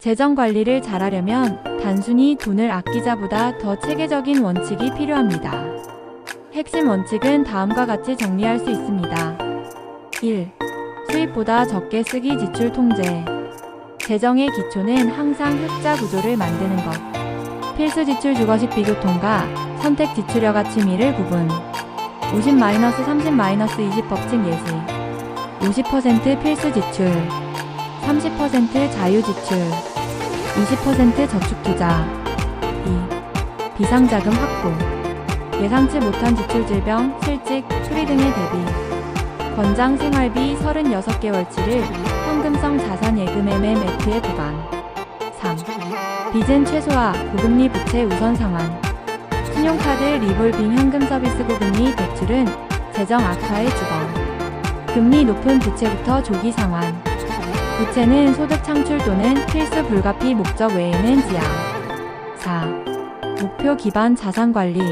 재정 관리를 잘하려면 단순히 돈을 아끼자보다 더 체계적인 원칙이 필요합니다. 핵심 원칙은 다음과 같이 정리할 수 있습니다. 1. 수입보다 적게 쓰기 지출 통제. 재정의 기초는 항상 흑자 구조를 만드는 것. 필수 지출 주거식 비교통과 선택 지출여가 취미를 구분. 50-30-20 법칙 예시. 50% 필수 지출. 30% 자유 지출. 20% 저축 투자. 2. 비상자금 확보. 예상치 못한 지출 질병, 실직, 수리 등의 대비. 권장 생활비 36개월치를 현금성 자산 예금 MMF에 보관. 3. 빚은 최소화, 고금리 부채 우선 상환. 신용카드 리볼빙 현금 서비스 고금리 대출은 재정 악화의 주범. 금리 높은 부채부터 조기 상환. 부채는 소득 창출 또는 필수 불가피 목적 외에는 지양. 4. 목표 기반 자산 관리.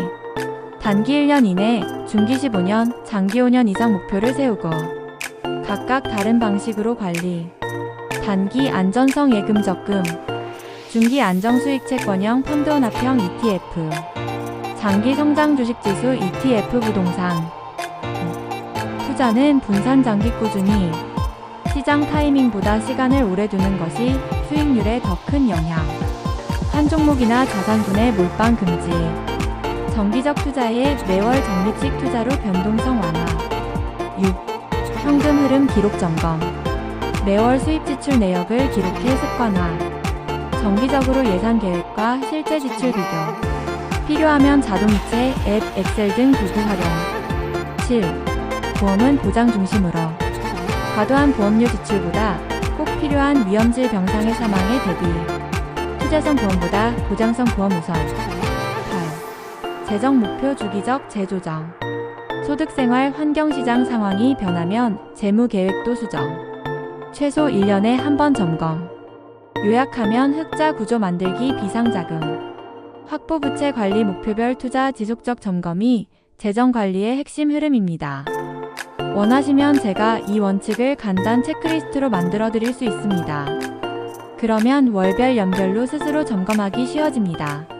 단기 1년 이내, 중기 15년, 장기 5년 이상 목표를 세우고 각각 다른 방식으로 관리. 단기 안전성 예금 적금. 중기 안정 수익 채권형 펀드 혼합형 ETF. 장기 성장 주식 지수 ETF 부동산. 투자는 분산 장기 꾸준히 시장 타이밍보다 시간을 오래 두는 것이 수익률에 더 큰 영향. 한 종목이나 자산군의 몰빵 금지. 정기적 투자에 매월 적립식 투자로 변동성 완화. 6. 현금 흐름 기록 점검. 매월 수입 지출 내역을 기록해 습관화. 정기적으로 예산 계획과 실제 지출 비교. 필요하면 자동이체, 앱, 엑셀 등 도구 활용. 7. 보험은 보장 중심으로. 과도한 보험료 지출보다 꼭 필요한 위험질 병상의 사망에 대비. 투자성 보험보다 보장성 보험 우선. 8. 재정 목표 주기적 재조정. 소득 생활 환경 시장 상황이 변하면 재무 계획도 수정. 최소 1년에 한 번 점검. 요약하면 흑자 구조 만들기 비상자금. 확보 부채 관리 목표별 투자 지속적 점검이 재정 관리의 핵심 흐름입니다. 원하시면 제가 이 원칙을 간단 체크리스트로 만들어 드릴 수 있습니다. 그러면 월별 연별로 스스로 점검하기 쉬워집니다.